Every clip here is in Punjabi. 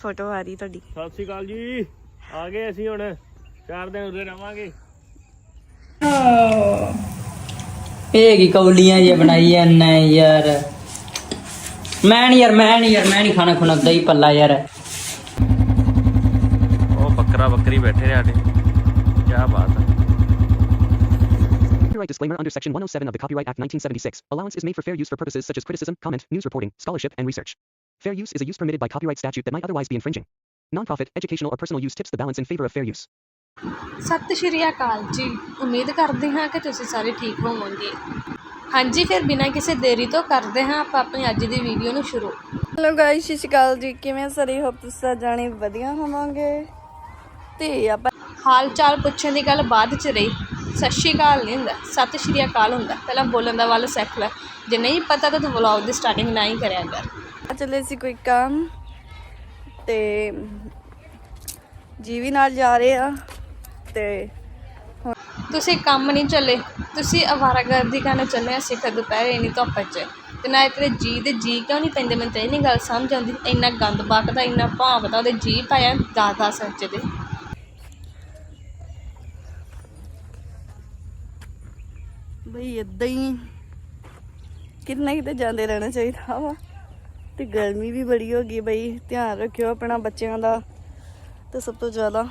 ਫੋਟੋ ਆ ਰਹੀ ਤੁਹਾਡੀ ਸਤਿ ਸ਼੍ਰੀ ਅਕਾਲ ਜੀ ਆ ਗਏ ਅਸੀਂ ਹੁਣ ਚਾਰ ਦਿਨ ਉਰੇ ਰਵਾਂਗੇ ਇਹ ਕੀ ਕੌਲੀਆਂ ਜੇ ਬਣਾਈ ਜਾਂਦਾ ਯਾਰ ਮੈਂ ਨਹੀਂ ਯਾਰ ਮੈਂ ਨਹੀਂ ਯਾਰ ਮੈਂ ਨਹੀਂ ਖਾਣਾ ਖੁਣਾ ਦਹੀਂ ਪੱਲਾ ਯਾਰ ਉਹ ਬੱਕਰਾ ਬੱਕਰੀ ਬੈਠੇ ਨੇ ਸਾਡੇ ਕੀ ਬਾਤ ਹੈ Copyright disclaimer under Section 107 of the Copyright Act 1976. Allowance is made for fair use for purposes such as criticism, comment, news reporting, scholarship, and research. Fair use is a use permitted by copyright statute that might otherwise be infringing. Non-profit, educational, or personal use tips the balance in favor of fair use. ਸਤਿ ਸ਼੍ਰੀ ਅਕਾਲ ਜੀ। ਉਮੀਦ ਕਰਦੇ ਹਾਂ ਕਿ ਤੁਸੀਂ ਸਾਰੇ ਠੀਕ ਹੋਵੋਗੇ। ਹਾਂਜੀ ਫਿਰ ਬਿਨਾਂ ਕਿਸੇ ਦੇਰੀ ਤੋਂ ਕਰਦੇ ਹਾਂ ਆਪਾਂ ਆਪਣੀ ਅੱਜ ਦੀ ਵੀਡੀਓ ਨੂੰ ਸ਼ੁਰੂ। ਹੈਲੋ ਗਾਇਸ ਸਤਿ ਸ਼੍ਰੀ ਅਕਾਲ ਜੀ। ਕਿਵੇਂ ਸਾਰੇ? ਹੋਪ ਤੁਸੀਂ ਜਾਣੇ ਵਧੀਆ ਹੋਵਾਂਗੇ। ਤੇ ਆਪਾਂ ਹਾਲ ਚਾਲ ਪੁੱਛਣ ਦੀ ਗੱਲ ਬਾਅਦ ਚ ਰਹੀ। ਸਤਿ ਸ਼੍ਰੀ ਅਕਾਲ ਨਹੀਂ ਹੁੰਦਾ ਸਤਿ ਸ਼੍ਰੀ ਅਕਾਲ ਹੁੰਦਾ। ਪਹਿਲਾਂ ਬੋਲਣ ਦਾ ਵੱਲ ਸਿੱਖ ਲੈ। ਜੇ ਨਹੀਂ ਪਤਾ ਤਾਂ ਤੂੰ ਵਲੌਗ ਦੀ ਸਟਾਰਟਿੰਗ ਨਾ ਹੀ ਕਰਿਆ ਕਰ। ਚੱਲੇ ਸੀ ਕੋਈ ਕੰਮ ਤੇ ਜੀ ਵੀ ਨਾਲ ਜਾ ਰਹੇ ਆ ਤੇ ਤੁਸੀਂ ਕੰਮ ਨਹੀਂ ਚੱਲੇ। ਤੁਸੀਂ ਅਵਾਰਾਗਰਦੀ ਕਰਨ ਚੱਲੇ ਆ ਸਿੱਖ ਦੁਪਹਿਰੇ ਇੰਨੀ ਧੁੱਪ 'ਚ। ਤੇ ਨਾ ਤੇਰੇ ਜੀ ਦੇ ਜੀ ਕਿਉਂ ਨਹੀਂ ਪੈਂਦੇ? ਮੈਨੂੰ ਤਾਂ ਇਹ ਨਹੀਂ ਗੱਲ ਸਮਝ ਆਉਂਦੀ ਇੰਨਾ ਗੰਦ ਬਕਦਾ ਇੰਨਾ ਭਾਵਦਾ ਉਹਦੇ ਜੀ ਪਾਇਆ ਦਸ ਦਸ ਇੰਚ ਦੇ ਬਈ ਇਦਾਂ ਹੀ ਕਿੰਨਾ ਕਿਤੇ ਜਾਂਦੇ ਰਹਿਣਾ ਚਾਹੀਦਾ ਵਾ। ਤੇ ਗਰਮੀ ਵੀ ਬੜੀ ਹੋ ਗਈ ਬਈ, ਧਿਆਨ ਰੱਖਿਓ ਆਪਣਾ ਬੱਚਿਆਂ ਦਾ ਤੇ ਸਭ ਤੋਂ ਜ਼ਿਆਦਾ।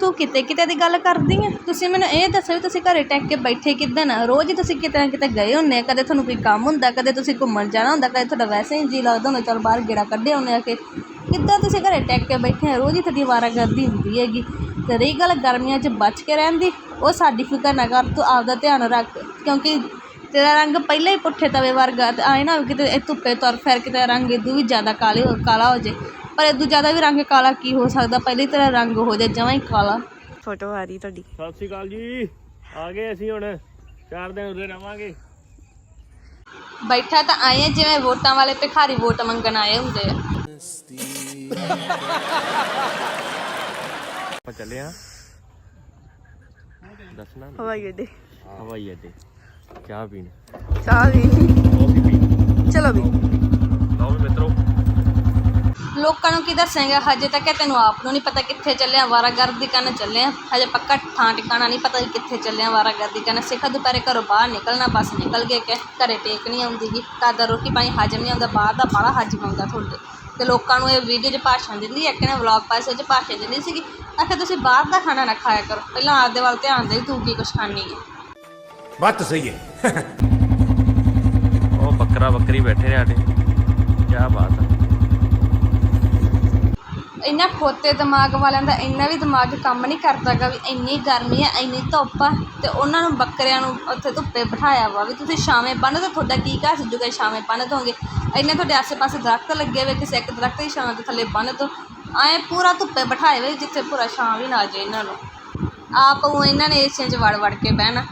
ਤੂੰ ਕਿਤੇ ਕਿਤੇ ਦੀ ਗੱਲ ਕਰਦੀ ਆ? ਤੁਸੀਂ ਮੈਨੂੰ ਇਹ ਦੱਸੋ ਤੁਸੀਂ ਘਰੇ ਟੈਕ ਕੇ ਬੈਠੇ ਕਿੱਦਾਂ ਨਾ ਰੋਜ਼ ਤੁਸੀਂ ਕਿਤੇ ਨਾ ਕਿਤੇ ਗਏ ਹੁੰਦੇ ਕਦੇ ਤੁਹਾਨੂੰ ਕੋਈ ਕੰਮ ਹੁੰਦਾ, ਕਦੇ ਤੁਸੀਂ ਘੁੰਮਣ ਜਾਣਾ ਹੁੰਦਾ, ਕਦੇ ਤੁਹਾਡਾ ਵੈਸੇ ਹੀ ਜੀ ਲੱਗਦਾ ਹੁੰਦਾ, ਚਲ ਬਾਹਰ ਗੇੜਾ ਕੱਢੇ ਹੁੰਦੇ ਆ ਕਿ। ਕਿੱਦਾਂ ਤੁਸੀਂ ਘਰੇ ਟੈਕ ਕੇ ਬੈਠੇ ਆ? ਰੋਜ਼ ਹੀ ਤੁਹਾਡੀ ਵਾਰਾਗਰਦੀ ਹੁੰਦੀ ਹੈਗੀ। ਤੇ ਰਹੀ ਗੱਲ ਗਰਮੀਆਂ 'ਚ ਬਚ ਕੇ ਰਹਿਣ ਦੀ, ਉਹ ਸਾਡੀ ਫਿਕਰ ਨਾ ਕਰ, ਤੂੰ ਆਪਦਾ ਧਿਆਨ ਰੱਖ, ਕਿਉਂਕਿ ਤੇਰਾ ਰੰਗ ਪਹਿਲਾਂ ਹੀ ਪੁੱਠੇ ਤਵੇ ਵਰਗਾ ਤੇ ਆਏ ਨਾ ਵੀ ਕਿਤੇ ਇਹ ਧੁੱਪੇ ਤੁਰ ਫਿਰ ਕਿਤੇ ਰੰਗ ਇਦੂ ਵੀ ਜ਼ਿਆਦਾ ਕਾਲੇ ਹੋ ਕਾਲਾ ਹੋ ਜੇ। ਪਰ ਇਦੂ ਜ਼ਿਆਦਾ ਵੀ ਰੰਗ ਕਾਲਾ ਕੀ ਹੋ ਸਕਦਾ? ਪਹਿਲੇ ਤੇਰਾ ਰੰਗ ਹੋ ਜਾ ਜਮਾਂ ਹੀ ਕਾਲਾ। ਫੋਟੋ ਆ ਰਹੀ ਤੁਹਾਡੀ। ਸਤਿ ਸ਼੍ਰੀ ਅਕਾਲ ਜੀ। ਆ ਗਏ ਅਸੀਂ ਹੁਣ। ਚਾਰ ਦਿਨ ਉਰੇ ਰਵਾਂਗੇ। ਬੈਠਾ ਤਾਂ ਆਏ ਆ ਜਿਵੇਂ ਵੋਟਾਂ ਵਾਲੇ ਭਿਖਾਰੀ ਵੋਟ ਮੰਗਣ ਆਏ ਹੁੰਦੇ ਆ। ਆਪਾਂ ਚੱਲੇ ਆ। ਦੱਸਣਾ। ਹਵਾਈ ਅੱਡੇ। ਹਵਾਈ ਅੱਡੇ। ਚਾਹ ਪੀਣ। ਚਾਹ ਵੀ। ਕਾਫੀ ਪੀਣ। ਚਲੋ ਵੀ। ਲਓ ਵੀ ਮਿੱਤਰੋ। ਲੋਕਾਂ ਨੂੰ ਕੀ ਦੱਸਾਂਗਾ? ਹਜੇ ਤੱਕ ਇਹ ਤੈਨੂੰ ਆਪ ਨੂੰ ਨਹੀਂ ਪਤਾ ਕਿੱਥੇ ਚੱਲਿਆ ਵਾਰਾਗਰਦੀ ਕਰਨ ਚੱਲੇ ਆ। ਹਜੇ ਪੱਕਾ ਥਾਂ ਟਿਕਾਣਾ ਨਹੀਂ ਪਤਾ ਵੀ ਕਿੱਥੇ ਚੱਲੇ ਆ ਵਾਰਾਗਰਦੀ ਕਰਨ। ਸਿੱਖਾ ਦੁਪਹਿਰੇ ਘਰੋਂ ਬਾਹਰ ਨਿਕਲਣਾ ਬਸ ਨਿਕਲ ਗਏ ਕਿ ਘਰੇ ਟੇਕ ਨਹੀਂ ਆਉਂਦੀ ਗੀ। ਘਰ ਦਾ ਰੋਟੀ ਪਾਣੀ ਹਜਮ ਨਹੀਂ ਆਉਂਦਾ ਬਾਹਰ ਦਾ ਬਾਹਲਾ ਹਜਮ ਆਉਂਦਾ ਤੁਹਾਡੇ। ਤੇ ਲੋਕਾਂ ਨੂੰ ਇਹ ਵੀਡੀਓ 'ਚ ਭਾਸ਼ਣ ਦਿੰਦੀ ਇੱਕ ਨੇ ਵਲੌਗ ਪਾਇਆ ਸੀ ਉਹ 'ਚ ਭਾਸ਼ਣ ਦਿੰਦੀ ਸੀਗੀ ਆਖਿਆ ਤੁਸੀਂ ਬਾਹਰ ਦਾ ਖਾਣਾ ਨਾ ਖਾਇਆ ਕਰੋ। ਪਹਿਲਾਂ ਆਪਦੇ ਵੱਲ ਧਿਆਨ ਦੇ ਵੀ ਤੂੰ ਕੀ ਕੁਛ ਖਾਣੀ ਹੈ बात तो सही है ਉਹ ਬੱਕਰਾ ਬੱਕਰੀ ਬੈਠੇ ਨੇ ਸਾਡੇ ਕੀ ਬਾਤ ਹੈ ਇੰਨਾ ਖੋਤੇ ਦਿਮਾਗ ਵਾਲਿਆਂ ਦਾ ਇੰਨਾ ਵੀ ਦਿਮਾਗ ਕੰਮ ਨਹੀਂ ਕਰਦਾਗਾ ਵੀ ਇੰਨੀ ਗਰਮੀ ਆ ਇੰਨੀ ਧੁੱਪ ਆ ਤੇ ਉਹਨਾਂ ਨੂੰ ਬੱਕਰਿਆਂ ਨੂੰ ਉੱਥੇ ਧੁੱਪੇ ਬਿਠਾਇਆ ਵਾ ਵੀ ਤੁਸੀਂ ਛਾਵੇਂ ਬੰਨ੍ਹ ਤਾਂ ਤੁਹਾਡਾ ਕੀ ਘਰ ਸੱਜੂਗਾ ਛਾਵੇਂ ਬੰਨ੍ਹ ਦੋਗੇ ਇੰਨੇ ਤੁਹਾਡੇ ਆਸੇ-ਪਾਸੇ ਦਰਖਤ ਲੱਗੇ ਹੋਏ ਕਿਸੇ ਇੱਕ ਦਰਖਤ ਦੀ ਛਾਂ ਦੇ ਥੱਲੇ ਬੰਨ੍ਹ ਦੋ ਐਂ ਪੂਰਾ ਧੁੱਪੇ ਬਿਠਾਏ ਹੋਏ ਜਿੱਥੇ ਪੂਰਾ ਛਾਂ ਵੀ ਨਾ ਜੇ ਇਹਨਾਂ ਨੂੰ ਆਪ ਉਹ ਇਹਨਾਂ ਨੇ ਏਸੀਆਂ 'ਚ ਵੜ ਵੜ ਕੇ ਬਹਿਣਾ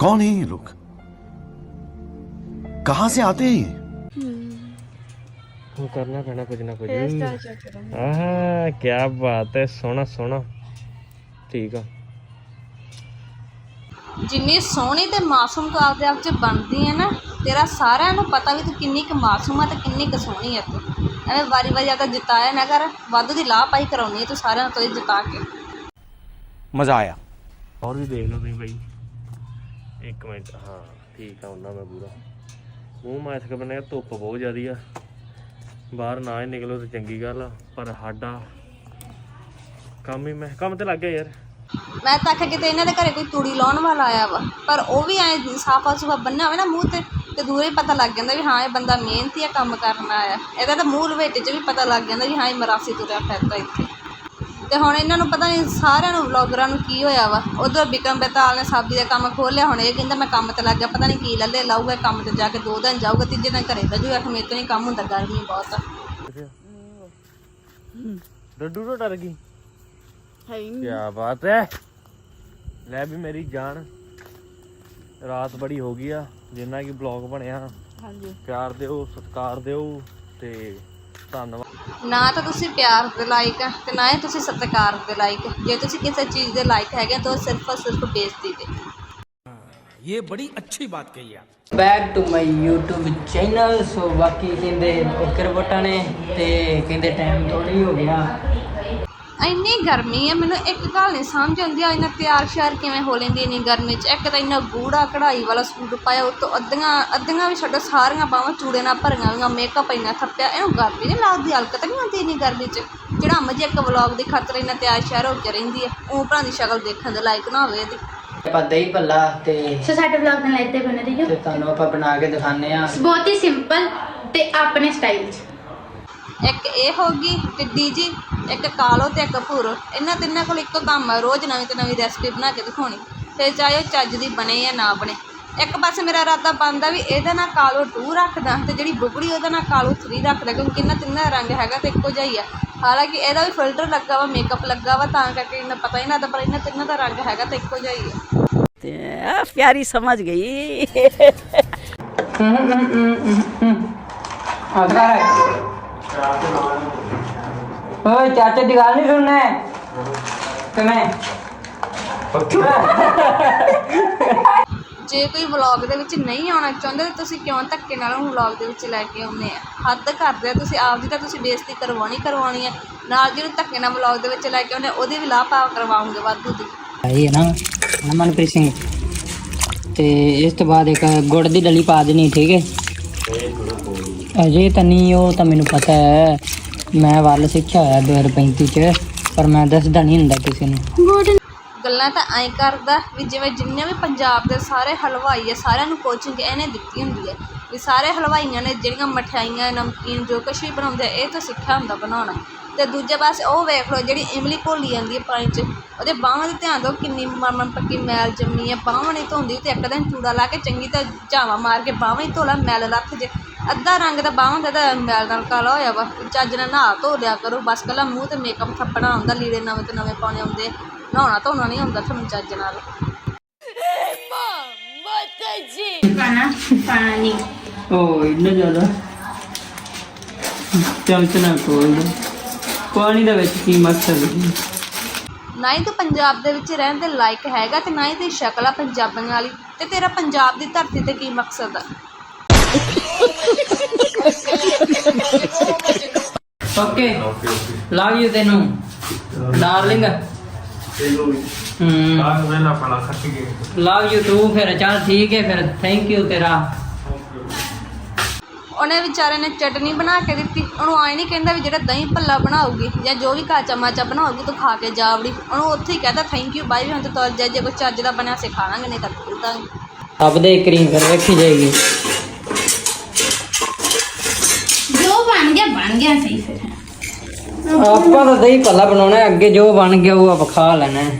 कौन है ये लोग कहाँ से आते हैं ये ਹੁਣ ਕਰਨਾ ਪੈਣਾ ਕੁਝ ਨਾ ਕੁਝ ਆਹ ਕੀ ਬਾਤ ਹੈ ਸੋਹਣਾ ਸੋਹਣਾ ਠੀਕ ਆ ਜਿੰਨੀ ਸੋਹਣੀ ਤੇ ਮਾਸੂਮ ਤੂੰ ਆਪਦੇ ਆਪ 'ਚ ਬਣਦੀ ਹੈ ਨਾ ਤੇਰਾ ਸਾਰਿਆਂ ਨੂੰ ਪਤਾ ਵੀ ਤੂੰ ਕਿੰਨੀ ਕੁ ਮਾਸੂਮ ਆ ਤੇ ਕਿੰਨੀ ਕੁ ਸੋਹਣੀ ਹੈ ਤੂੰ ਐਵੇਂ ਵਾਰੀ ਵਾਰੀ ਆਪਦਾ ਜਿਤਾਇਆ ਨਾ ਕਰ ਵਾਧੂ ਦੀ ਲਾਪਾਈ ਕਰਾਉਣੀ ਹੈ ਤੂੰ ਸਾਰਿਆਂ ਤੋਂ ਇਹ ਜਿਤਾ ਕੇ मजा आया ਹੋਰ ਵੀ ਦੇਖ ਲਓ ਤੁਸੀਂ ਬਾਈ ਇੱਕ ਮਿੰਟ, ਹਾਂ, ਠੀਕ ਆ, ਉਹਨਾਂ ਮੈਂ ਪੂਰਾ। ਮੂੰਹ ਮਾਸਕ ਬੰਨਿਆ ਧੁੱਪ ਬਹੁਤ ਜ਼ਿਆਦੀ ਆ। ਬਾਹਰ ਨਾ ਹੀ ਨਿਕਲੋ ਤੇ ਚੰਗੀ ਗੱਲ ਆ, ਪਰ ਸਾਡਾ ਕੰਮ ਹੀ ਮੈਂ, ਕੰਮ ਤੇ ਲੱਗ ਗਿਆ ਯਾਰ। ਮੈਂ ਤਾਂ ਆਖਿਆ ਕਿਤੇ ਇਹਨਾਂ ਦੇ ਘਰੇ ਕੋਈ ਤੂੜੀ ਲਾਉਣ ਵਾਲਾ ਆਇਆ ਵਾ, ਪਰ ਉਹ ਵੀ ਐ ਸਾਫਾ ਸੁਫਾ ਬੰਨਿਆ ਹੋਵੇ ਨਾ ਮੂੰਹ ਤੇ ਤੇ ਦੂਰੇ ਹੀ ਪਤਾ ਲੱਗ ਜਾਂਦਾ ਵੀ ਹਾਂ, ਇਹ ਬੰਦਾ ਮਿਹਨਤੀ ਆ, ਕੰਮ ਕਰਨ ਆਇਆ। ਇਹਦਾ ਤਾਂ ਮੂੰਹ ਲਵੇਟੇ 'ਚ ਵੀ ਪਤਾ ਲੱਗ ਜਾਂਦਾ ਵੀ ਹਾਂ, ਇਹ ਮਰਾਸੀ ਤੁਰਿਆ ਫਿਰਦਾ ਇੱਥੇ। ਤੇ ਹੁਣ ਇਹਨਾਂ ਨੂੰ ਪਤਾ ਨਹੀਂ ਸਾਰਿਆਂ ਨੂੰ ਵਲੌਗਰਾਂ ਨੂੰ ਕੀ ਹੋਇਆ ਵਾ। ਉਧਰ ਬਿਕਮ ਬੇਤਾਲ ਨੇ ਸਾਬੀ ਦਾ ਕੰਮ ਖੋਲ੍ਹਿਆ ਹੁਣ ਇਹ ਕਹਿੰਦਾ ਮੈਂ ਕੰਮ ਤੇ ਲੱਗ ਗਿਆ ਪਤਾ ਨਹੀਂ ਕੀ ਲੱਲੇ ਲਾਊਗਾ ਕੰਮ ਤੇ ਜਾ ਕੇ ਦੋ ਦਿਨ ਜਾਊਗਾ ਤੀਜੇ ਦਿਨ ਘਰੇ ਬਜੂਗਾ ਕਿ ਮੇਰੇ ਤੋਂ ਨਹੀਂ ਕੰਮ ਹੁੰਦਾ ਗਰਮੀ ਬਹੁਤ ਆ। ਡੱਡੂ ਤੋਂ ਡਰ ਗਈ। ਹੈ ਹੀ ਨਹੀਂ। ਕੀ ਬਾਤ ਹੈ। ਲੈ ਵੀ ਮੇਰੀ ਜਾਨ। ਰਾਤ ਬੜੀ ਹੋ ਗਈ ਆ ਜਿੰਨਾ ਕਿ ਬਲੌਗ ਬਣਿਆ। ਹਾਂਜੀ। ਪਿਆਰ ਦਿਓ ਸਤਿਕਾਰ ਦਿਓ ਤੇ ਧੰਨਵਾਦ। ਨਾ ਤਾਂ ਤੁਸੀਂ ਪਿਆਰ ਦੇ ਲਾਇਕ ਆ ਤੇ ਨਾ ਹੀ ਤੁਸੀਂ ਸਤਿਕਾਰ ਦੇ ਲਾਇਕ ਜੇ ਤੁਸੀਂ ਕਿਸੇ ਚੀਜ਼ ਦੇ ਲਾਇਕ ਹੈਗੇ ਤਾਂ ਉਹ ਸਿਰਫ ਔਰ ਸਿਰਫ ਬੇਇੱਜ਼ਤੀ ਦੇ ये बड़ी अच्छी बात कही आप back to my YouTube channel so ਬਾਕੀ ਕਹਿੰਦੇ ਇੱਕ ਰਿਪੋਰਟਾਂ ਨੇ ਤੇ ਕਹਿੰਦੇ ਟਾਈਮ ਥੋੜੀ ਹੋ ਗਿਆ ਇੰਨੀ ਗਰਮੀ ਹੈ ਮੈਨੂੰ ਇੱਕ ਗੱਲ ਨਹੀਂ ਸਮਝ ਆਉਂਦੀ ਆ ਇਹਨਾਂ ਤਿਆਰ ਸ਼ਿਆਰ ਕਿਵੇਂ ਹੋ ਲੈਂਦੀ ਇੰਨੀ ਗਰਮੀ 'ਚ? ਇੱਕ ਤਾਂ ਇੰਨਾ ਗੂੜਾ ਕਢਾਈ ਵਾਲਾ ਸੂਟ ਪਾਇਆ ਉਤੋਂ ਅੱਧੀਆਂ ਅੱਧੀਆਂ ਵੀ ਛੱਡੋ ਸਾਰੀਆਂ ਬਾਹਾਂ ਚੂੜੇ ਨਾਲ ਭਰੀਆਂ ਹੋਈਆਂ ਮੇਕਅਪ ਇੰਨਾ ਥੱਪਿਆ ਇਹਨੂੰ ਗਰਮੀ ਨਹੀਂ ਲੱਗਦੀ ਹਲਕਤ ਨਹੀਂ ਆਉਂਦੀ ਇੰਨੀ ਗਰਮੀ 'ਚ? ਜਿਹੜਾ ਮਜੇ ਇੱਕ ਵਲੌਗ ਦੀ ਖਾਤਰ ਇੰਨਾ ਤਿਆਰ ਸ਼ਿਆਰ ਹੋ ਕੇ ਰਹਿੰਦੀ ਹੈ ਉਹ ਭਰਾ ਦੀ ਸ਼ਕਲ ਦੇਖਣ ਦੇ ਲਾਇਕ ਨਾ ਹੋਵੇ ਇਹਦੀ। ਆਪਾਂ ਦਹੀਂ ਭੱਲਾ ਤੇ ਸੋ ਸਾਡੇ ਵਲੌਗ ਨਾਲ ਇੱਥੇ ਬਣੇ ਰਹੀਓ। ਤੇ ਤੁਹਾਨੂੰ ਆਪਾਂ ਬਣਾ ਕੇ ਦਿਖਾਣੇ ਆ ਬਹੁਤ ਹੀ ਸਿੰਪਲ ਤੇ ਆਪਣੇ ਸਟਾਈਲ 'ਚ। ਇੱਕ ਇਹ ਹੋ ਗਈ ਟਿੱਡੀ ਜੀ ਇੱਕ ਕਾਲੋ ਤੇ ਇੱਕ ਭੂਰੋ। ਇਹਨਾਂ ਤਿੰਨਾਂ ਕੋਲ ਇੱਕੋ ਕੰਮ ਆ ਰੋਜ਼ ਨਵੀਂ ਤੇ ਨਵੀਂ ਰੈਸਪੀ ਬਣਾ ਕੇ ਦਿਖਾਉਣੀ। ਫਿਰ ਚਾਹੇ ਉਹ ਚੱਜ ਦੀ ਬਣੇ ਜਾਂ ਨਾ ਬਣੇ। ਇੱਕ ਪਾਸੇ ਮੇਰਾ ਇਰਾਦਾ ਬਣਦਾ ਵੀ ਇਹਦਾ ਨਾ ਕਾਲੋ 2 ਰੱਖਦਾ ਤੇ ਜਿਹੜੀ ਬੁਗੜੀ ਉਹਦਾ ਨਾ ਕਾਲੋ 3 ਰੱਖਦਾ ਕਿਉਂਕਿ ਇਹਨਾਂ ਤਿੰਨਾਂ ਦਾ ਰੰਗ ਹੈਗਾ ਤੇ ਇੱਕੋ ਜਿਹਾ ਹੀ ਆ। ਹਾਲਾਂਕਿ ਇਹਦਾ ਵੀ ਫਿਲਟਰ ਲੱਗਾ ਵਾ ਮੇਕਅਪ ਲੱਗਾ ਵਾ ਤਾਂ ਕਰਕੇ ਇਹਨਾਂ ਪਤਾ ਹੀ ਨਾ ਤਾਂ ਪਰ ਇਹਨਾਂ ਤਿੰਨਾਂ ਦਾ ਰੰਗ ਹੈਗਾ ਤੇ ਇੱਕੋ ਜਿਹਾ ਹੀ ਆ। ਤੇ ਆ ਪਿਆਰੀ ਸਮਝ ਗਈ। ਅਗਰ ਓਏ ਚਾਚੇ ਦੀ ਗੱਲ ਨਹੀਂ ਸੁਣਨਾ? ਹੈ ਕਿਵੇਂ? ਜੇ ਕੋਈ ਵਲੌਗ ਦੇ ਵਿੱਚ ਨਹੀਂ ਆਉਣਾ ਚਾਹੁੰਦੇ ਤਾਂ ਤੁਸੀਂ ਕਿਉਂ ਧੱਕੇ ਨਾਲ ਉਹਨੂੰ ਵਲੌਗ ਦੇ ਵਿੱਚ ਲੈ ਕੇ ਆਉਂਦੇ ਆ? ਹੱਦ ਕਰਦੇ ਆ ਤੁਸੀਂ ਆਪਦੀ ਤਾਂ ਤੁਸੀਂ ਬੇਇੱਜ਼ਤੀ ਕਰਵਾਉਣੀ ਕਰਵਾਉਣੀ ਹੈ ਨਾਲ ਜਿਹਨੂੰ ਧੱਕੇ ਨਾਲ ਵਲੌਗ ਦੇ ਵਿੱਚ ਲੈ ਕੇ ਆਉਂਦੇ ਆ, ਉਹਦੀ ਵੀ ਲਾਹ ਪਾਵ ਕਰਵਾਉਂਗੇ ਵਾਧੂ ਦੀ। ਇਹ ਹੈ ਨਾ ਮਨਪ੍ਰੀਤ ਸਿੰਘ। ਤੇ ਇਸ ਤੋਂ ਬਾਅਦ ਇੱਕ ਗੁੜ ਦੀ ਡਲੀ ਪਾ ਦੇਣੀ ਠੀਕ ਹੈ? ਅਜੇ ਤਾਂ ਨਹੀਂ, ਉਹ ਤਾਂ ਮੈਨੂੰ ਪਤਾ ਹੈ। ਮੈਂ ਵੱਲ ਸਿੱਖਿਆ ਹੋਇਆ 2035 ਚ, ਪਰ ਮੈਂ ਦੱਸਦਾ ਨਹੀਂ ਹੁੰਦਾ ਕਿਸੇ ਨੂੰ। ਗੱਲਾਂ ਤਾਂ ਐਂ ਕਰਦਾ ਵੀ ਜਿਵੇਂ ਜਿੰਨੇ ਵੀ ਪੰਜਾਬ ਦੇ ਸਾਰੇ ਹਲਵਾਈ ਆ, ਸਾਰਿਆਂ ਨੂੰ ਕੋਚਿੰਗ ਇਹਨੇ ਦਿੱਤੀ ਹੁੰਦੀ ਹੈ। ਵੀ ਸਾਰੇ ਹਲਵਾਈਆਂ ਨੇ ਜਿਹੜੀਆਂ ਮਠਿਆਈਆਂ, ਨਮਕੀਨ, ਜੋ ਕੁਛ ਵੀ ਬਣਾਉਂਦੇ ਆ, ਇਹ ਤਾਂ ਸਿੱਖਿਆ ਹੁੰਦਾ ਬਣਾਉਣਾ। ਤੇ ਦੂਜੇ ਪਾਸੇ ਉਹ ਵੇਖ ਲਓ, ਜਿਹੜੀ ਇਮਲੀ ਘੋਲੀ ਜਾਂਦੀ ਹੈ ਪਾਣੀ 'ਚ, ਉਹਦੇ ਬਾਹਾਂ 'ਤੇ ਧਿਆਨ ਦਿਓ, ਕਿੰਨੀ ਮਰਮਨ ਪੱਕੀ ਮੈਲ ਜੰਮੀ ਹੈ, ਬਾਹਾਂ ਨਹੀਂ ਧੋਂਦੀ ਤੇ ਇੱਕ ਦਿਨ ਚੂੜਾ ਲਾ ਕੇ ਚੰਗੀ ਤਾਂ ਝਾਵਾ ਮਾਰ ਕੇ ਬਾਹਾਂ ਹੀ ਧੋਲਾ ਮੈਲ ਰੱਖ ਜੇ। ਅੱਧਾ ਰੰਗ ਦਾ ਬਾਹਾਂ ਦਾ ਤਾਂ ਮੈਲ ਨਾਲ ਕਾਲਾ ਹੋਇਆ ਵਾ। ਚੱਜ ਨਾਲ ਨਹਾ ਧੋ ਲਿਆ ਕਰੋ। ਬਸ ਕੱਲਾ ਮੂੰਹ ਤੇ ਮੇਕਅਪ ਥੱਪਣਾ ਹੁੰਦਾ ਲੀੜੇ ਨਵੇਂ ਤੇ ਨਵੇਂ ਪਾਉਣੇ ਹੁੰਦੇ ਆ। ਨਹਾਉਣਾ ਧੋਣਾ ਨਹੀਂ ਹੁੰਦਾ ਤੁਹਾਨੂੰ ਚੱਜ ਨਾਲ। ਪਾਣਾ ਓ ਇੰਨਾ ਜ਼ਿਆਦਾ। ਚਮਚ ਨਾ ਕੋਲ ਪਾਣੀ ਦੇ ਵਿੱਚ ਕੀ ਮਕਸਦ ਹੈ ਨਾ ਹੀ ਤੂੰ ਪੰਜਾਬ ਦੇ ਵਿੱਚ ਰਹਿਣ ਦੇ ਲਾਇਕ ਹੈਗਾ ਤੇ ਨਾ ਹੀ ਤੇਰੀ ਸ਼ਕਲ ਆ ਪੰਜਾਬੀਆਂ ਵਾਲੀ। ਤੇ ਤੇਰਾ ਪੰਜਾਬ ਦੀ ਧਰਤੀ ਤੇ ਕੀ ਮਕਸਦ ਆ? ਓਕੇ ਲਵ ਯੂ ਤੈਨੂੰ। ਡਾਰਲਿੰਗ ਹੂੰ। ਲਵ ਯੂ ਟੂ ਫਿਰ ਚੱਲ ਠੀਕ ਹੈ ਫਿਰ ਥੈਂਕ ਯੂ ਤੇਰਾ। ਉਹਨੇ ਵਿਚਾਰੇ ਨੇ ਚਟਨੀ ਬਣਾ ਕੇ ਦਿੱਤੀ। ਉਹਨੂੰ ਆਏ ਨਹੀਂ ਕਹਿੰਦਾ ਵੀ ਜਿਹੜਾ ਦਹੀਂ ਭੱਲਾ ਬਣਾਉਗੀ ਜਾਂ ਜੋ ਵੀ ਕਾਚਾ ਮਾਚਾ ਬਣਾਉਗੀ ਤੂੰ ਖਾ ਕੇ ਜਾਵੜੀ ਉਹਨੂੰ ਉੱਥੇ ਹੀ ਕਹਤਾ ਥੈਂਕ ਯੂ ਬਾਈ ਵੀ ਹੁਣ ਤੇ ਤੁਰ ਜਾ ਜੇ ਕੋਈ ਚੱਜ ਦਾ ਬਣਿਆ ਸੇ ਖਾਣਾਂਗੇ ਨਹੀਂ ਤਾਂ ਤੂੰ ਦਾਂਗੇ ਸਭ ਦੇ ਕਰੀਮ ਫਿਰ ਵੇਖੀ ਜਾਏਗੀ ਜੋ ਬਣ ਗਿਆ ਬਣ ਗਿਆ ਸਹੀ ਫਿਰ। ਆਪਾਂ ਤਾਂ ਦਹੀਂ ਭੱਲਾ ਬਣਾਉਣਾ ਹੈ, ਅੱਗੇ ਜੋ ਬਣ ਗਿਆ ਉਹ ਆਪਾਂ ਖਾ ਲੈਣਾ ਹੈ।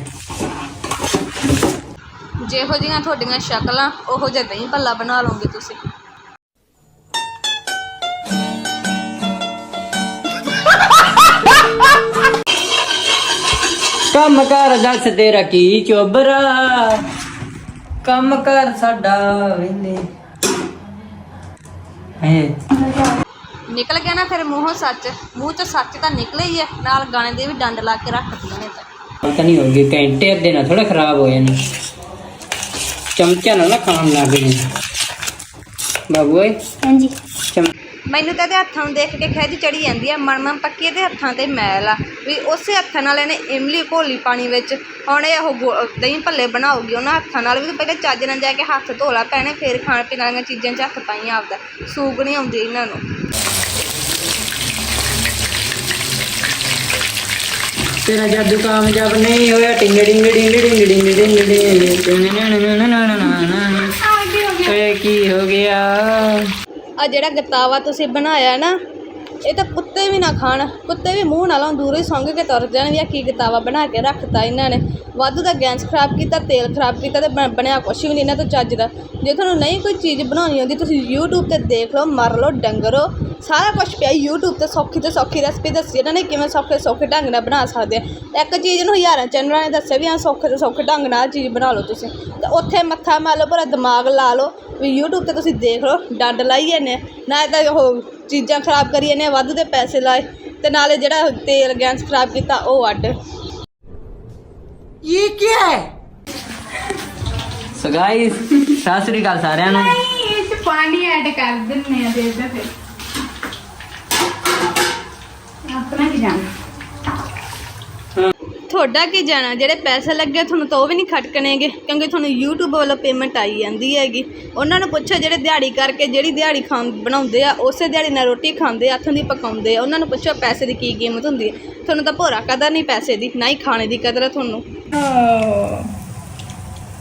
ਜਿਹੋ ਜਿਹੀਆਂ ਤੁਹਾਡੀਆਂ ਸ਼ਕਲਾਂ ਉਹੋ ਜਿਹਾ ਦਹੀਂ ਭੱਲਾ ਬਣਾ ਲਓਗੇ ਤੁਸੀਂ। ਕੰਮ ਕਰ ਦੱਸ ਤੇਰਾ ਕੀ ਚੋਬਰਾ? ਕੰਮ ਕਰ ਸਾਡਾ ਵੇਲੇ ਹੈ ਨਿਕਲ ਗਿਆ ਨਾ ਫਿਰ ਮੂੰਹੋਂ ਸੱਚ ਮੂੰਹ ਚੋਂ ਸੱਚ ਤਾਂ ਨਿਕਲੇ ਹੀ ਹੈ ਨਾਲ ਗਾਣੇ ਦੇ ਵੀ ਡੰਡ ਲਾ ਕੇ ਰੱਖਦੀਆਂ ਨੇ ਤਾਂ। ਪਤਾ ਨਹੀਂ ਹੋਗੀ ਘੰਟੇ ਅੱਧੇ ਨਾਲ ਥੋੜਾ ਖਰਾਬ ਹੋ ਜਾਣੇ। ਚਮਚਾ ਨਾਲ ਨਾ ਖਾਣ ਲੱਗ ਗਏ ਬਾਬੂ ਓਏ। ਹਾਂਜੀ। ਚਮ ਮੈਨੂੰ ਤਾਂ ਇਹਦੇ ਹੱਥਾਂ ਨੂੰ ਦੇਖ ਕੇ ਖਿੱਚ ਚੜੀ ਜਾਂਦੀ ਆ ਮਨ ਮਨ ਪੱਕੀ ਇਹਦੇ ਹੱਥਾਂ ਤੇ ਮੈਲ ਆ ਵੀ ਉਸੇ ਹੱਥਾਂ ਨਾਲ ਇਹਨੇ ਇਮਲੀ ਘੋਲੀ ਪਾਣੀ ਵਿੱਚ ਹੁਣ ਇਹ ਉਹ ਗੋ- ਦਹੀਂ ਭੱਲੇ ਬਣਾਉਗੀ ਉਹਨਾਂ ਹੱਥਾਂ ਨਾਲ ਵੀ ਪਹਿਲੇ ਚੱਜ ਨਾਲ ਜਾ ਕੇ ਹੱਥ ਧੋਲਾ ਪੈਣੇ ਫੇਰ ਖਾਣ ਪੀਣ ਵਾਲੀਆਂ ਚੀਜ਼ਾਂ 'ਚ ਹੱਥ ਪਾਈਆਂ ਆਪਦਾ ਸੂਗ ਨਹੀਂ ਆਉਂਦੀ ਇਹਨਾਂ ਨੂੰ। ਤੇਰਾ ਜਾਦੂ ਕਾਮਯਾਬ ਨਹੀਂ ਹੋਇਆ। ਟਿੰਗ ਡਿੰਗ ਡਿੰਗ ਡਿੰਗ ਡਿੰਗ ਡਿੰਗ ਡਿੰਗ ਓਏ, ਕੀ ਹੋ ਗਿਆ? ਆ ਜਿਹੜਾ ਗਤਾਵਾ ਤੁਸੀਂ ਬਣਾਇਆ ਨਾ, ਇਹ ਤਾਂ ਕੁੱਤੇ ਵੀ ਨਾ ਖਾਣ। ਕੁੱਤੇ ਵੀ ਮੂੰਹ ਨਾਲੋਂ ਦੂਰੋਂ ਹੀ ਸੰਗ ਕੇ ਤੁਰ ਜਾਣ ਵੀ ਆ, ਕੀ ਗਤਾਵਾ ਬਣਾ ਕੇ ਰੱਖਤਾ ਇਹਨਾਂ ਨੇ। ਵਾਧੂ ਦਾ ਗੈਸ ਖਰਾਬ ਕੀਤਾ, ਤੇਲ ਖਰਾਬ ਕੀਤਾ ਤੇ ਬਣਿਆ ਕੁਛ ਵੀ ਨਹੀਂ ਇਹਨਾਂ ਤੋਂ ਚੱਜ ਦਾ। ਜੇ ਤੁਹਾਨੂੰ ਨਹੀਂ ਕੋਈ ਚੀਜ਼ ਬਣਾਉਣੀ ਆਉਂਦੀ, ਤੁਸੀਂ YouTube ਤੇ ਦੇਖ ਲਓ, ਮਰ ਲਓ, ਡੰਗਰੋ। ਸਾਰਾ ਕੁਝ ਪਿਆ YouTube ਤੇ ਸੌਖੀ ਤੇ ਸੌਖੀ ਰੈਸਪੀ ਦੱਸੀ। ਇਹਨਾਂ ਨੇ ਕਿਵੇਂ ਸੌਖੇ ਸੌਖੇ ਢੰਗ ਨਾਲ ਬਣਾ ਸਕਦੇ ਆ। ਇੱਕ ਚੀਜ਼ ਨੂੰ ਹਜ਼ਾਰਾਂ ਚੈਨਲਾਂ ਨੇ ਦੱਸਿਆ ਵੀ ਆ ਸੌਖੇ ਤੇ ਸੌਖੇ ਢੰਗ ਨਾਲ ਚੀਜ਼ ਬਣਾ ਲਓ ਤੁਸੀਂ। ਤੇ ਉੱਥੇ ਮੱਥਾ ਮਾਰ ਲਓ ਪੂਰਾ ਦਿਮਾਗ ਲਾ ਲਓ ਵੀ YouTube ਤੇ ਤੁਸੀਂ ਦੇਖ ਲਓ ਡੰਡ ਲਾਈਏ ਨੇ ਨਾ ਤਾਂ ਉਹ ਚੀਜ਼ਾਂ ਖਰਾਬ ਕਰੀਏ ਨੇ ਵਾਧੂ ਦੇ ਪੈਸੇ ਲਾਏ। ਤੇ ਨਾਲੇ ਜਿਹੜਾ ਤੇਲ ਗੈਸ ਖਰਾਬ ਕੀਤਾ ਉਹ ਅੱਡ। ਸੋ ਗਾਇਸ ਸਤਿ ਸ੍ਰੀ ਅਕਾਲ ਸਾਰਿਆਂ ਨੂੰ। ਨਹੀਂ ਇਹ ਚ ਪਾਣੀ ਐਡ ਕਰ ਦਿੰਨੇ ਆ ਦੇ ਦੇ ਫਿਰ। ਆਪਣਾ ਕੀ ਜਾਣਾ? ਤੁਹਾਡਾ ਕੀ ਜਾਣਾ? ਜਿਹੜੇ ਪੈਸੇ ਲੱਗੇ ਤੁਹਾਨੂੰ ਤਾਂ ਉਹ ਵੀ ਨਹੀਂ ਖਟਕਣੇਗੇ ਕਿਉਂਕਿ ਤੁਹਾਨੂੰ YouTube ਵੱਲੋਂ ਪੇਮੈਂਟ ਆਈ ਜਾਂਦੀ ਹੈਗੀ। ਉਹਨਾਂ ਨੂੰ ਪੁੱਛੋ ਜਿਹੜੇ ਦਿਹਾੜੀ ਕਰਕੇ ਜਿਹੜੀ ਦਿਹਾੜੀ ਖਾਂ ਬਣਾਉਂਦੇ ਆ ਉਸੇ ਦਿਹਾੜੀ ਨਾਲ ਰੋਟੀ ਖਾਂਦੇ ਆ ਹੱਥੋਂ ਦੀ ਪਕਾਉਂਦੇ ਆ। ਉਹਨਾਂ ਨੂੰ ਪੁੱਛੋ ਪੈਸੇ ਦੀ ਕੀ ਕੀਮਤ ਹੁੰਦੀ ਹੈ ਤੁਹਾਨੂੰ ਤਾਂ ਭੋਰਾ ਕਦਰ ਨਹੀਂ ਪੈਸੇ ਦੀ ਨਾ ਹੀ ਖਾਣੇ ਦੀ ਕਦਰ ਹੈ ਤੁਹਾਨੂੰ।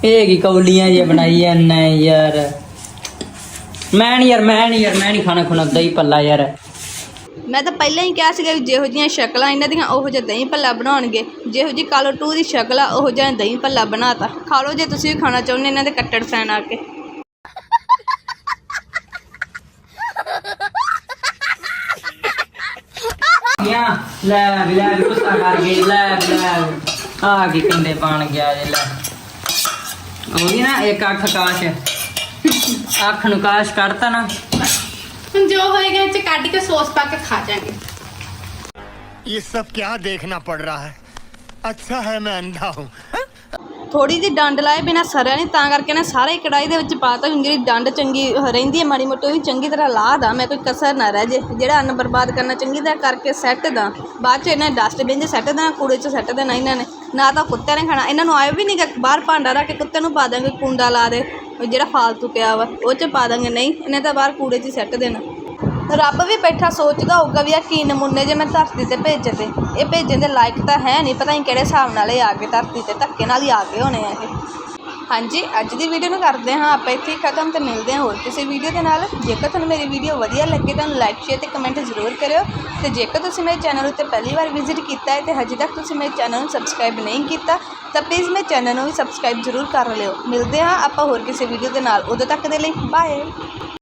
ਇਹ ਕੀ ਕੌਲੀਆਂ ਜੇ ਬਣਾਈ ਐ ਯਾਰ? ਮੈਂ ਨਹੀਂ ਯਾਰ ਮੈਂ ਨਹੀਂ ਯਾਰ ਮੈਂ ਨਹੀਂ ਖਾਣਾ ਖੁਣਾ ਦਹੀਂ ਪੱਲਾ ਯਾਰ। ਮੈਂ ਤਾਂ ਪਹਿਲਾਂ ਹੀ ਕਿਹਾ ਸੀਗਾ ਵੀ ਜਿਹੋ ਜਿਹੀਆਂ ਸ਼ਕਲਾਂ ਇਹਨਾਂ ਦੀਆਂ, ਉਹੋ ਜਿਹਾ ਦਹੀਂ ਭੱਲਾ ਬਣਾਉਣਗੇ। ਜਿਹੋ ਜਿਹੀ ਕਾਲੋ ਟੂ ਦੀ ਸ਼ਕਲ ਆ, ਉਹੋ ਜਿਹਾ ਦਹੀਂ ਭੱਲਾ ਬਣਾਤਾ। ਖਾ ਲਓ ਜੇ ਤੁਸੀਂ ਵੀ ਖਾਣਾ ਚਾਹੁੰਦੇ ਇਹਨਾਂ ਦੇ ਕੱਟੜ ਫੈਨ ਆ ਕੇ। ਗਿਆ, ਲੈ ਵੀ ਲੈ ਵੀ, ਗੁੱਸਾ ਕਰ ਗਈ, ਲੈ ਵੀ ਲੈ ਵੀ। ਆ ਕੀ ਕੰਡੇ ਪਾਣ ਗਿਆ ਜੇ, ਲੈ। ਉਹ ਵੀ ਨਾ ਇੱਕ ਅੱਖ ਕਾਸ਼, ਅੱਖ ਨੂੰ ਕਾਸ਼ ਕੱਢਤਾ ਨਾ। ਹੁਣ ਜੋ ਹੋਏਗਾ ਇੱਥੇ ਕੱਢ ਕੇ ਸੌਸ ਪਾ ਕੇ ਖਾ ਜਾਾਂਗੇ ਇਹ ਸਭ ਕਿਆ ਦੇਖਣਾ ਪੜ ਰਹਾ ਹੈ? ਅੱਛਾ ਹੈ ਮੈਂ ਅੰਧਾ ਹੂੰ। ਥੋੜੀ ਜਿਹੀ ਡੰਡ ਲਾਏ ਬਿਨਾ ਸਰਿਆ ਨਹੀਂ ਤਾਂ ਕਰਕੇ ਨਾ ਸਾਰੇ ਕੜਾਈ ਦੇ ਵਿੱਚ ਪਾਤਾ ਹੁਣ ਜਿਹੜੀ ਡੰਡ ਚੰਗੀ ਰਹਿੰਦੀ ਹੈ ਮਾੜੀ ਮੋਟੀ ਵੀ ਚੰਗੀ ਤਰ੍ਹਾਂ ਲਾਹ ਦਾ ਮੈਂ ਕੋਈ ਕਸਰ ਨਾ ਰਹਿ ਜੇ। ਜਿਹੜਾ ਅੰਨ ਬਰਬਾਦ ਕਰਨਾ ਚੰਗੀ ਤਰ੍ਹਾਂ ਕਰਕੇ ਸੈੱਟ ਦਾ। ਬਾਅਦ ਚ ਇਹਨਾਂ ਡਸਟਬਿਨ 'ਚ ਸੈੱਟ ਦੇਣਾ ਕੂੜੇ 'ਚ ਸੈੱਟ ਦੇਣਾ ਇਹਨਾਂ ਨੇ। ਨਾ ਤਾਂ ਕੁੱਤੇ ਨੇ ਖਾਣਾ। ਇਹਨਾਂ ਨੂੰ ਆਇਓ ਵੀ ਨਹੀਂ ਬਾਹਰ ਭਾਂਡਾ ਰੱਖ ਕੇ ਕੁੱਤੇ ਨੂੰ ਪਾ ਦਾਂਗੇ ਕੁੰਡਾ ਲਾ ਦੇ। ਜਿਹੜਾ ਫਾਲਤੂ ਪਿਆ ਵਾ, ਉਹ 'ਚ ਪਾ ਦਾਂਗੇ, ਨਹੀਂ, ਇਹਨੇ ਤਾਂ ਬਾਹਰ ਕੂੜੇ 'ਚ ਹੀ ਸੈੱਟ ਦੇਣਾ। ਰੱਬ ਵੀ ਬੈਠਾ ਸੋਚਦਾ ਹੋਊਗਾ ਵੀ ਆ ਕੀ ਨਮੂਨੇ ਜੇ ਮੈਂ ਧਰਤੀ ਤੇ ਭੇਜੇ ਤੇ। ਇਹ ਭੇਜਣ ਦੇ ਲਾਇਕ ਤਾਂ ਹੈ ਨਹੀਂ, ਪਤਾ ਨਹੀਂ ਕਿਹੜੇ ਹਿਸਾਬ ਨਾਲ ਇਹ ਆ ਕੇ ਧਰਤੀ ਤੇ ਧੱਕੇ ਨਾਲ ਹੀ ਆ ਗਏ ਹੋਣੇ ਆ ਇਹ। ਹਾਂਜੀ, ਅੱਜ ਦੀ ਵੀਡੀਓ ਨੂੰ ਕਰਦੇ ਹਾਂ, ਆਪਾਂ ਇੱਥੇ ਹੀ ਖਤਮ ਤੇ ਮਿਲਦੇ ਹਾਂ ਹੋਰ ਕਿਸੇ ਵੀਡੀਓ ਦੇ ਨਾਲ। ਜੇਕਰ ਤੁਹਾਨੂੰ ਮੇਰੀ ਵੀਡੀਓ ਵਧੀਆ ਲੱਗੇ ਤਾਂ ਲਾਈਕ ਸ਼ੇਅਰ ਤੇ ਕਮੈਂਟ ਜ਼ਰੂਰ ਕਰਿਓ। ਤੇ ਜੇਕਰ ਤੁਸੀਂ ਮੇਰੇ ਚੈਨਲ ਉੱਤੇ ਪਹਿਲੀ ਵਾਰ ਵਿਜ਼ਿਟ ਕੀਤਾ ਹੈ ਤੇ ਹਜੇ ਤੱਕ ਤੁਸੀਂ ਮੇਰੇ ਚੈਨਲ ਨੂੰ ਸਬਸਕ੍ਰਾਈਬ ਨਹੀਂ ਕੀਤਾ, ਤਾਂ ਪਲੀਜ਼ ਮੇਰੇ ਚੈਨਲ ਨੂੰ ਵੀ ਸਬਸਕ੍ਰਾਈਬ ਜ਼ਰੂਰ ਕਰ ਲਿਓ। ਮਿਲਦੇ ਹਾਂ ਆਪਾਂ ਹੋਰ ਕਿਸੇ ਵੀਡੀਓ ਦੇ ਨਾਲ। ਉਦੋਂ ਤੱਕ ਦੇ ਲਈ ਬਾਏ